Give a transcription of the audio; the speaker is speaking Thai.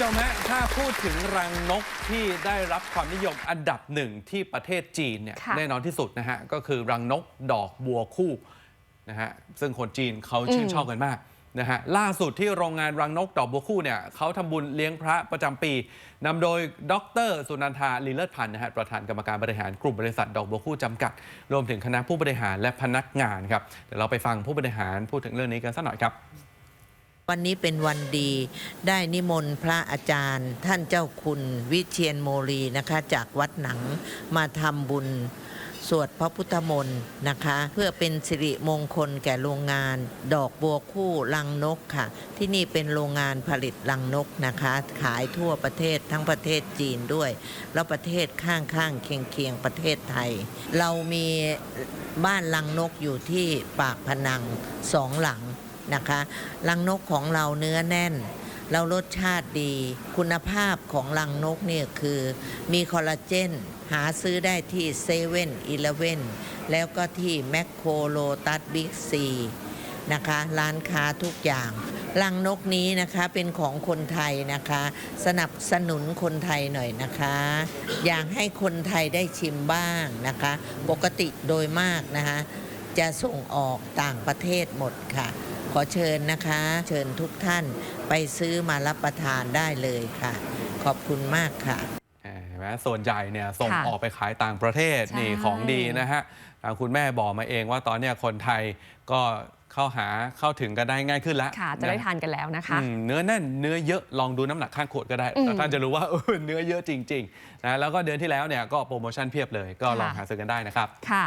ชมฮะถ้าพูดถึงรังนกที่ได้รับความนิยมอันดับหนึ่งที่ประเทศจีนเนี่ยค่ะแน่นอนที่สุดนะฮะก็คือรังนกดอกบัวคู่นะฮะซึ่งคนจีนเขาชื่นชอบกันมากนะฮะล่าสุดที่โรงงานรังนกดอกบัวคู่เนี่ยเขาทำบุญเลี้ยงพระประจำปีนำโดยดรสุนันทาลีเลิศพันธ์นะฮะประธานกรรมการบริหารกลุ่มบริษัทดอกบัวคู่จำกัด รวมถึงคณะผู้บริหารและพนักงานครับเดี๋ยวเราไปฟังผู้บริหารพูดถึงเรื่องนี้กันสักหน่อยครับ วันนี้เป็นวันดี ได้นิมนต์พระอาจารย์ ท่านเจ้าคุณวิเชียนโมลีนะคะ จากวัดหนังมาทำบุญสวดพระพุทธมนต์นะคะ เพื่อเป็นสิริมงคลแก่โรงงาน ดอกบัวคู่ลังนกค่ะ ที่นี่เป็นโรงงานผลิตลังนกนะคะ ขายทั่วประเทศทั้งประเทศจีนด้วย แล้วประเทศข้างๆเคียงๆประเทศไทย เรามีบ้านลังนกอยู่ที่ปากพนังสองหลัง นะคะรังนกของเราเนื้อแน่นแล้วรสชาติดี คุณภาพของรังนกเนี่ยคือมีคอลลาเจน หาซื้อได้ที่เซเว่นอีเลเว่นแล้วก็ที่แมคโครโลตัสบิ๊กซีนะคะร้านค้าทุกอย่างรังนกนี้นะคะเป็นของคนไทยนะคะ สนับสนุนคนไทยหน่อยนะคะ อยากให้คนไทยได้ชิมบ้างนะคะ ปกติโดยมากนะคะ จะส่งออกต่างประเทศหมดค่ะ ขอเชิญนะคะ เชิญทุกท่านไปซื้อมารับประทานได้เลยค่ะ ขอบคุณมากค่ะเห็นไหมส่วนใหญ่เนี่ยส่งค่ะออกไปขายต่างประเทศใช่นี่ของดีนะฮะทางคุณแม่บอกมาเองว่าตอนเนี้ยคนไทยก็เข้าหาเข้าถึงกันได้ง่ายขึ้นแล้วค่ะจะได้นทานกันแล้วนะคะอืมเนื้อแน่นเนื้อเยอะลองดูน้ำหนักข้างขวดก็ได้อืมแต่ท่านจะรู้ว่าเออเนื้อเยอะจริงๆนะแล้วก็เดือนที่แล้วเนี่ยก็โปรโมชั่นเพียบเลย ก็ลองค่ะหาซื้อกันได้นะครับค่ะ